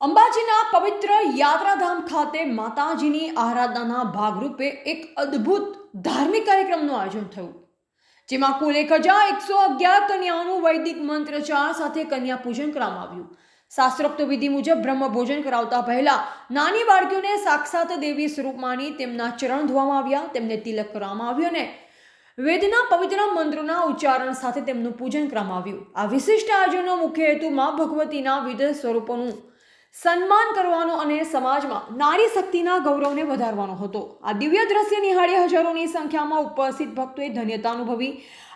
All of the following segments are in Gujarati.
અંબાજીના પવિત્ર યાત્રાધામ ખાતે માતાજીની આરાધનાના ભાગરૂપે એક અદ્ભુત ધાર્મિક કાર્યક્રમનું આયોજન થયું. જેમાં કુલ એક હજાર એકસો અગિયાર કન્યાઓનું વૈદિક મંત્રચાર સાથે કન્યા પૂજન કરવામાં આવ્યું. શાસ્ત્રોક્ત વિધિ મુજબ બ્રહ્મ ભોજન કરાવતા પહેલા નાની બાળકીઓને સાક્ષાત દેવી સ્વરૂપ માની તેમના ચરણ ધોવામાં આવ્યા, તેમને તિલક કરવામાં આવ્યું અને વેદના પવિત્ર મંત્રોના ઉચ્ચારણ સાથે તેમનું પૂજન કરવામાં આવ્યું. આ વિશિષ્ટ આયોજનનો મુખ્ય હેતુ માં ભગવતીના વિવિધ સ્વરૂપોનું સન્માન કરવાનો અને સમાજમાં નારી શક્તિના ગૌરવને વધારવાનો હતો. આ દિવ્ય દ્રશ્ય નિહાળી હજારોની સંખ્યામાં ઉપસ્થિત ભક્તોએ ધન્યતા અનુભવી.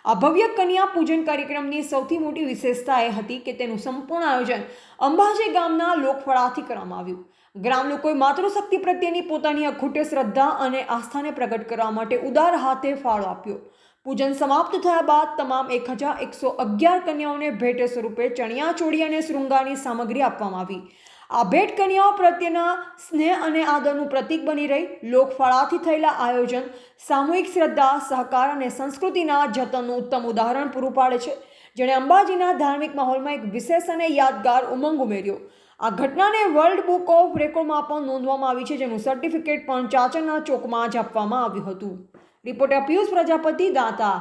આ ભવ્ય કન્યા પૂજન કાર્યક્રમની સૌથી મોટી વિશેષતા એ હતી કે તેનું સંપૂર્ણ આયોજન અંબાજી ગામના લોકફળાથી કરવામાં આવ્યું. ગ્રામ લોકોએ માતૃશક્તિ પ્રત્યેની પોતાની અખૂટ શ્રદ્ધા અને આસ્થાને પ્રગટ કરવા માટે ઉદાર હાથે ફાળો આપ્યો. પૂજન સમાપ્ત થયા બાદ તમામ એક હજાર એકસો અગિયાર કન્યાઓને ભેટ સ્વરૂપે ચણિયા ચોળી અને શૃંગારની સામગ્રી આપવામાં આવી. આ ભેટ કન્યાઓ પ્રત્યેના સ્નેહ અને આદરનું પ્રતીક બની રહી. લોકફળાથી થયેલા આયોજન સામૂહિક શ્રદ્ધા, સહકાર અને સંસ્કૃતિના જતનનું ઉત્તમ ઉદાહરણ પૂરું પાડે છે. જેણે અંબાજીના ધાર્મિક માહોલમાં એક વિશેષ અને યાદગાર ઉમંગ ઉમેર્યો. આ ઘટનાને વર્લ્ડ બુક ઓફ રેકોર્ડમાં પણ નોંધવામાં આવી છે, જેનું સર્ટિફિકેટ પણ ચાચરના ચોકમાં જ આપવામાં આવ્યું હતું. રિપોર્ટર પિયુષ પ્રજાપતિ, દાતા